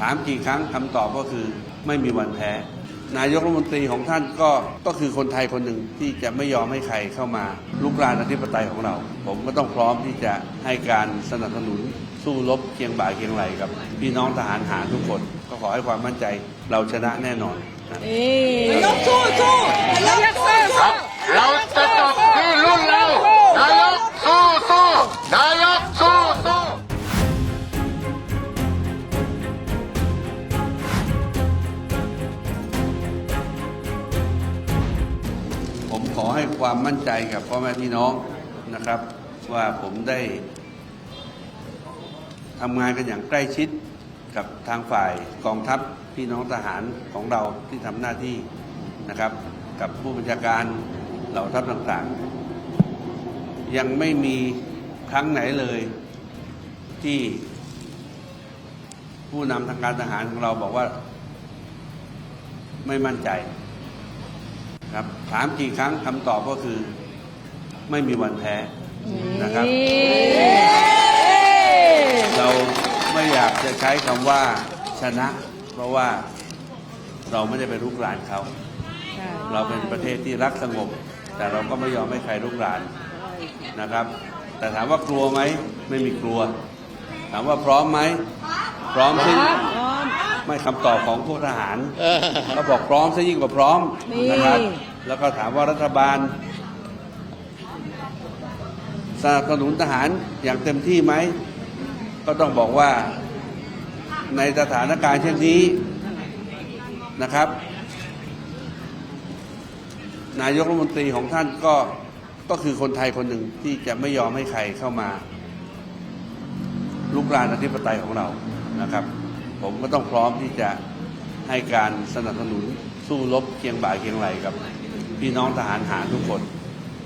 ถามกี่ครั้งคำตอบก็คือไม่มีวันแพ้ นายกรัฐมนตรีของท่านก็ก็คือคนไทยคนหนึ่งที่จะไม่ยอมให้ใครเข้ามาลุกรานอธิปไตยของเรา ผมก็ต้องพร้อมที่จะให้การสนับสนุนสู้รบเคียงบ่าเคียงไหลกับ พี่น้องทหารหารทุกคน ก็ขอให้ความมั่นใจเราชนะแน่นอนนะนายกสู้สู้นายกสู้ครับเราจะจบ ให้ความมั่นใจกับพ่อแม่พี่น้องนะครับ ว่าผมได้ทำงานกันอย่างใกล้ชิดกับทางฝ่ายกองทัพพี่น้องทหารของเราที่ทำหน้าที่นะครับ กับผู้บัญชาการเหล่าทัพต่างๆ ยังไม่มีครั้งไหนเลยที่ผู้นำทางการทหารของเราบอกว่าไม่มั่นใจ ครับถามกี่ครั้งคำตอบก็คือ ไม่มีวันแพ้นะครับ เราไม่อยากจะใช้คำว่าชนะ เพราะว่าเราไม่ได้ไปรุกรานเขา เราเป็นประเทศที่รักสงบ แต่เราก็ไม่ยอมให้ใครรุกรานนะครับ แต่ถามว่ากลัวไหม ไม่มีกลัว ถามว่าพร้อมไหม พร้อมสิ ไม่คำตอบของพวกทหารเขาบอกพร้อมซะยิ่งกว่าพร้อมนี่ นะครับ แล้วก็ถามว่ารัฐบาลสนับสนุนทหารอย่างเต็มที่ไหม ก็ต้องบอกว่าในสถานการณ์เช่นนี้นะครับ นายกรัฐมนตรีของท่านก็ก็คือคนไทยคนหนึ่งที่จะไม่ยอมให้ใครเข้ามา ลุกรานอธิปไตยของเรานะครับ ผมก็ต้องพร้อมที่จะให้การสนับสนุนสู้รบเคียงบ่าเคียงไหลกับพี่น้องทหารหารทุกคน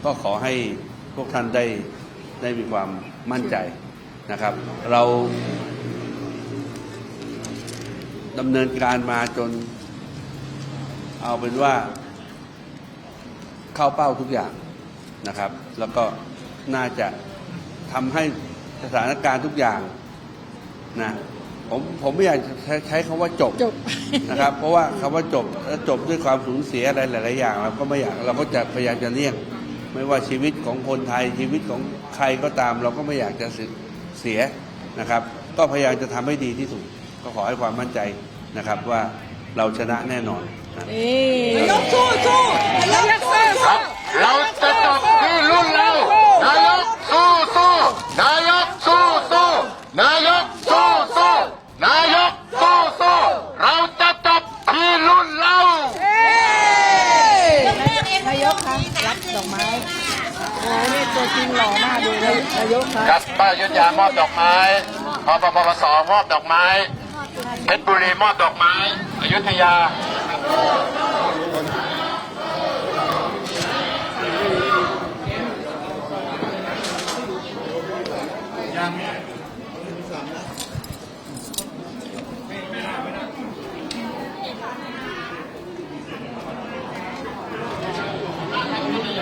ก็ขอให้พวกท่านได้ได้มีความมั่นใจนะครับ เราดำเนินการมาจน เอาเป็นว่า เข้าเป้าทุกอย่างนะครับ แล้วก็น่าจะทำให้สถานการณ์ทุกอย่างนะ ผมผมไม่อยากจะใช้ใช้คำว่าจบจบ นะครับ เพราะว่าคำว่าจบแล้วจบด้วยความสูญเสียอะไรหลาย ๆ อย่างเราก็ไม่อยากเราก็จะพยายามจะเลี่ยง ไม่ว่าชีวิตของคนไทยชีวิตของใครก็ตาม เราก็ไม่อยากจะเสียนะครับ ก็พยายามจะทำให้ดีที่สุด ก็ขอให้ความมั่นใจนะครับว่าเราชนะแน่นอนนะนายกสู้สู้นายกสู้ ครับ เราจะจบที่รุ่นเรา นายกสู้สู้นายกสู้สู้นายกสู้สู้นายกสู้สู้เราจะจบที่รุ่นเรา นายกครับรับดอก ไม้โอ้นี่ตัวจริงหล่อมากดูเลยนายกครับครับป้ายุทธยามอบดอกไม้พปปปสมอบดอกไม้ เพชรบุรีมอบดอกไม้ อยุธยา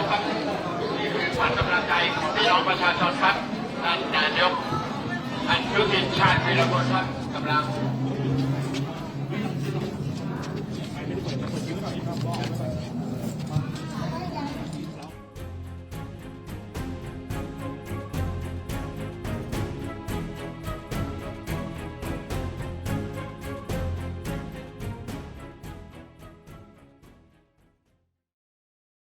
ครับนี่คือขวัญกำลังใจของพี่น้องประชาชนครับท่านนายกอันยุติชาติวิรพลครับกำลัง